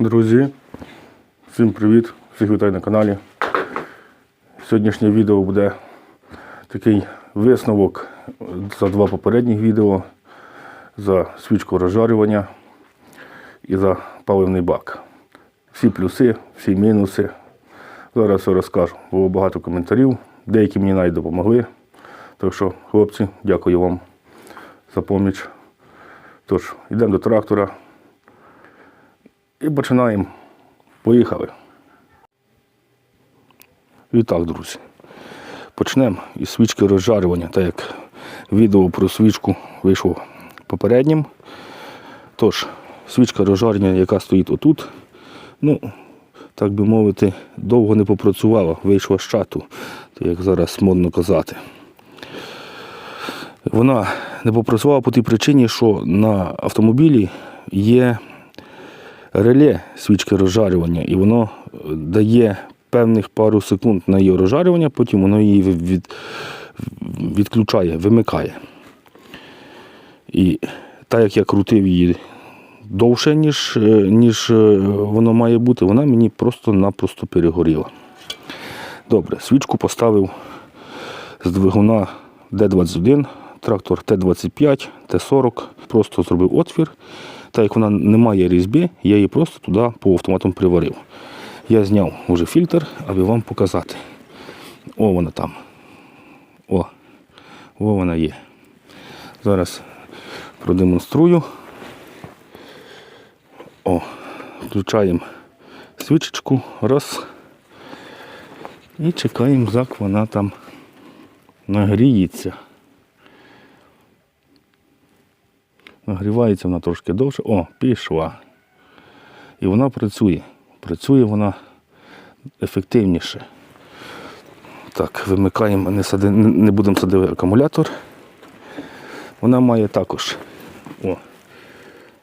Друзі, всім привіт! Всіх вітаю на каналі. Сьогоднішнє відео буде такий висновок за два попередніх відео, за свічку розжарювання і за паливний бак. Всі плюси, всі мінуси. Зараз все розкажу. Було багато коментарів, деякі мені навіть допомогли. Так що, хлопці, дякую вам за поміч. Тож, йдемо до трактора. І починаємо. Поїхали. І так, друзі. Почнемо із свічки розжарювання, так як відео про свічку вийшло попереднім. Тож, свічка розжарювання, яка стоїть отут, ну, так би мовити, довго не попрацювала, вийшла з чату, так як зараз модно казати. Вона не попрацювала по тій причині, що на автомобілі є реле свічки розжарювання, і воно е, дає певних пару секунд на її розжарювання, потім воно її від, від- відключає, вимикає. І так як я крутив її довше, ніж, е, ніж е, воно має бути, вона мені просто-напросто перегоріла. Добре, свічку поставив з двигуна Д-21, трактор Т-25, Т-40. Просто зробив отвір. Так як вона не має різьби, я її просто туди по автоматом приварив. Я зняв вже фільтр, аби вам показати. О, вона там. О, о вона є. Зараз продемонструю. О, включаємо свічечку. Раз. І чекаємо, як вона там нагріється. Нагрівається вона трошки довше. О, пішла. І вона працює. Працює вона ефективніше. Так, вимикаємо, не, сади, не будемо садити акумулятор. Вона має також о,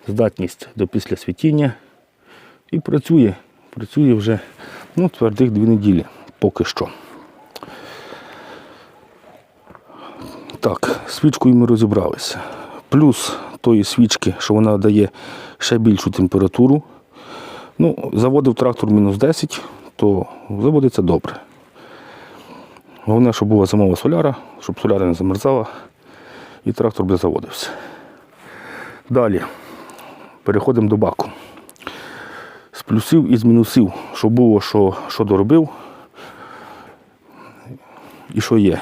здатність до післясвітіння і працює. Працює вже ну, твердих дві неділі поки що. Так, свічкою ми розібралися. Плюс тої свічки, що вона дає ще більшу температуру. Ну, заводив трактор мінус 10, то заводиться добре. Головне, щоб була зимова соляра, щоб соляра не замерзала, і трактор би заводився. Далі переходимо до баку. З плюсів і з мінусів, що було, що, що доробив і що є.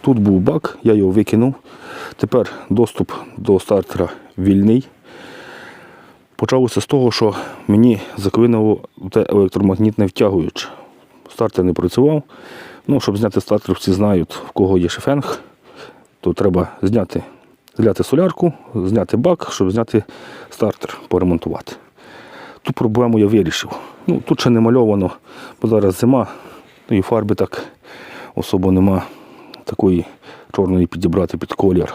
Тут був бак, я його викинув. Тепер доступ до стартера вільний. Почалося з того, що мені заклинило те електромагнітне втягуюче. Стартер не працював. Ну, щоб зняти стартер, всі знають, в кого є шифенг, то треба зняти, зняти солярку, зняти бак, щоб зняти стартер, поремонтувати. Ту проблему я вирішив. Ну, тут ще не мальовано, бо зараз зима, ну і фарби так особо нема такої чорної підібрати під колір.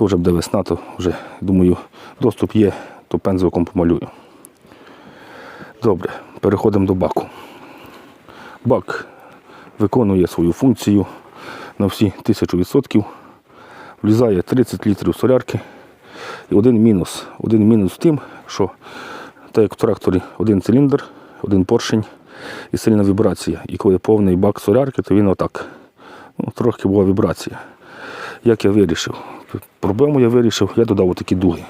Вже буде весна, то вже, думаю, доступ є, то пензликом помалюю. Добре, переходимо до баку. Бак виконує свою функцію на всі 1000%. Влізає 30 літрів солярки. І один мінус. Один мінус в тим, що так як в тракторі один циліндр, один поршень і сильна вібрація. І коли повний бак солярки, то він отак. Ну, трохи була вібрація. Як я вирішив? Проблему я вирішив, я додав отакі дуги.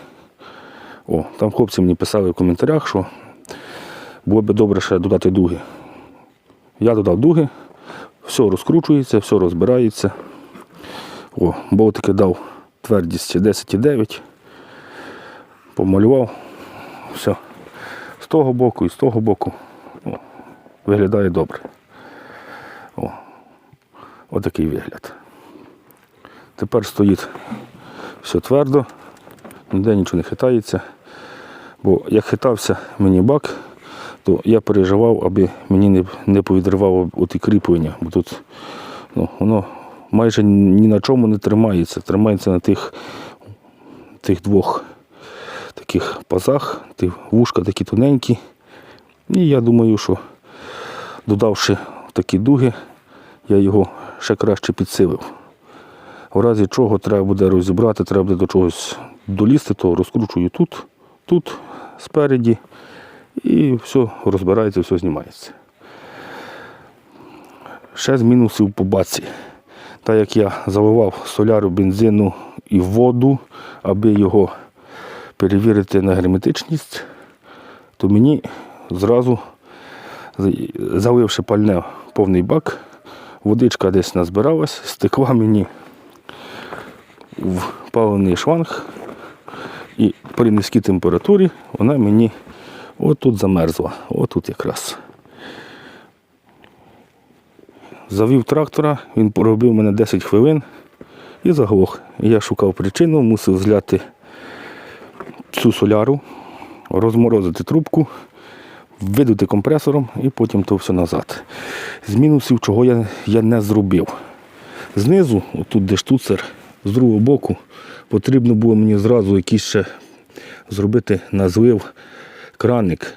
О, там хлопці мені писали в коментарях, що було б добре ще додати дуги. Я додав дуги, все розкручується, все розбирається. О, болтики дав твердість 10,9. Помалював. Все. З того боку і з того боку. О, виглядає добре. Отакий вигляд. Тепер стоїть все твердо, ніде нічого не хитається. Бо як хитався мені бак, то я переживав, аби мені не, не повідривало оті кріплення. Бо тут ну, воно майже ні на чому не тримається. Тримається на тих, тих двох таких пазах, ті вушка такі тоненькі. І я думаю, що додавши такі дуги, я його ще краще підсилив. В разі чого треба буде розібрати, треба буде до чогось долізти, то розкручую тут, тут, спереді. І все розбирається, все знімається. Ще з мінусів по баці. Так як я заливав соляру, бензину і воду, аби його перевірити на герметичність, то мені зразу, заливши пальне повний бак, водичка десь назбиралась, стекла мені в паливний шланг, і при низькій температурі вона мені отут замерзла. Отут якраз. Завів трактора, він поробив мене 10 хвилин і заглох. Я шукав причину, мусив зляти цю соляру, розморозити трубку, видути компресором і потім то все назад. З мінусів, чого я, я не зробив. Знизу, отут де штуцер, з другого боку, потрібно було мені зразу якийсь ще зробити на злив краник.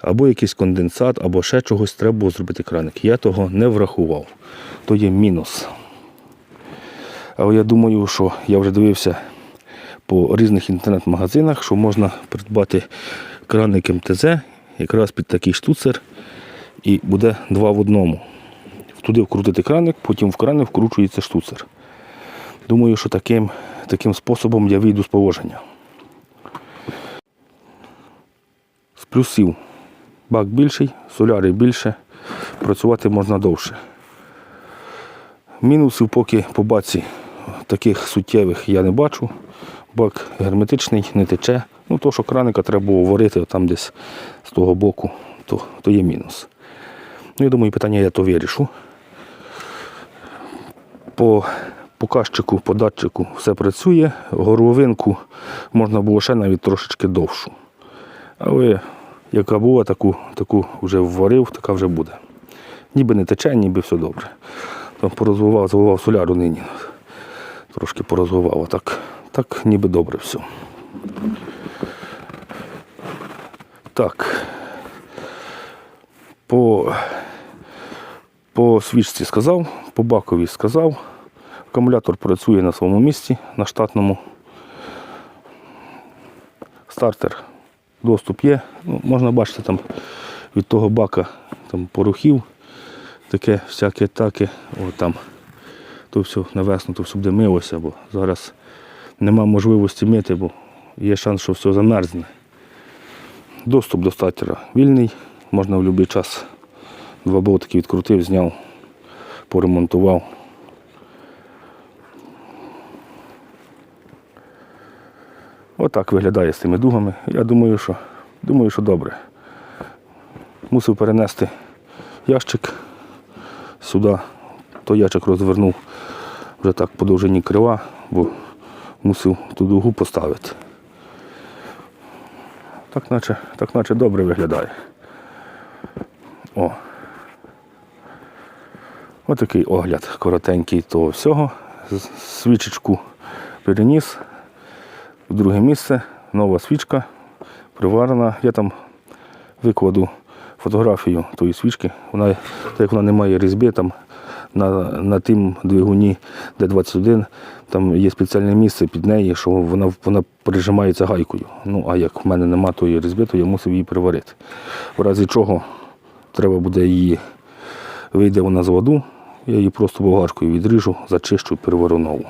Або якийсь конденсат, або ще чогось треба було зробити краник. Я того не врахував. То є мінус. Але я думаю, що я вже дивився по різних інтернет-магазинах, що можна придбати краник МТЗ, якраз під такий штуцер, і буде два в одному. Туди вкрутити краник, потім в краник вкручується штуцер. Думаю, що таким, таким способом я вийду з положення. З плюсів бак більший, соляри більше, працювати можна довше. Мінусів поки по баці таких суттєвих я не бачу. Бак герметичний, не тече. Ну, то, що краника треба було варити там десь з того боку, то, то є мінус. Ну, я думаю, питання я то вирішу. По показчику, по датчику все працює. Горловинку можна було ще навіть трошечки довшу. Але яка була, таку, таку вже вварив, така вже буде. Ніби не тече, ніби все добре. Там порозвивав, заливав соляру нині. Трошки порозвивав, так, так ніби добре все. Так. По, по свічці сказав, по бакові сказав. Акумулятор працює на своєму місці, на штатному. Стартер доступ є. Ну, можна бачити там від того бака там порохів, таке всяке таке. О, там. То все на весну, то все буде милося, бо зараз нема можливості мити, бо є шанс, що все замерзне. Доступ до стартера вільний, можна в будь-який час два болтики відкрутив, зняв, поремонтував. Отак виглядає з тими дугами. Я думаю, що, думаю, що добре. Мусив перенести ящик сюди. То ящик розвернув вже так по довжині крила, бо мусив ту дугу поставити. Так наче, так наче добре виглядає. О. Отакий огляд коротенький того всього. Свічечку переніс в друге місце, нова свічка, приварена. Я там викладу фотографію тої свічки. Вона, так як вона не має різьби, там на, на тим двигуні Д-21, там є спеціальне місце під неї, що вона, вона прижимається гайкою. Ну, а як в мене нема тої різьби, то я мусив її приварити. В разі чого треба буде її, вийде вона з воду, я її просто болгаркою відріжу, зачищу перевару нову.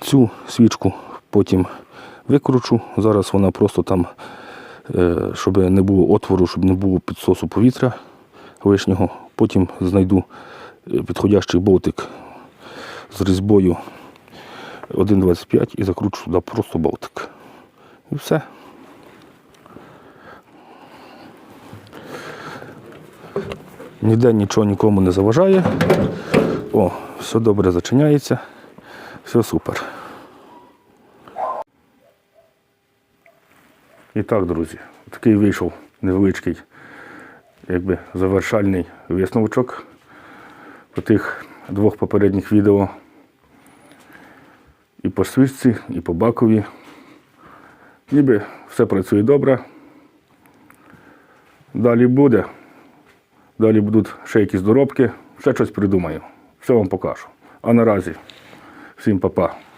Цю свічку потім викручу. Зараз вона просто там, щоб не було отвору, щоб не було підсосу повітря лишнього. Потім знайду е, підходящий болтик з різьбою 1,25 і закручу туди просто болтик. І все. Ніде нічого нікому не заважає. О, все добре зачиняється. Все супер. І так, друзі, такий вийшов невеличкий, якби завершальний висновочок по тих двох попередніх відео. І по свічці, і по бакові. Ніби все працює добре. Далі буде. Далі будуть ще якісь доробки, ще щось придумаю. Все вам покажу. А наразі всім па-па.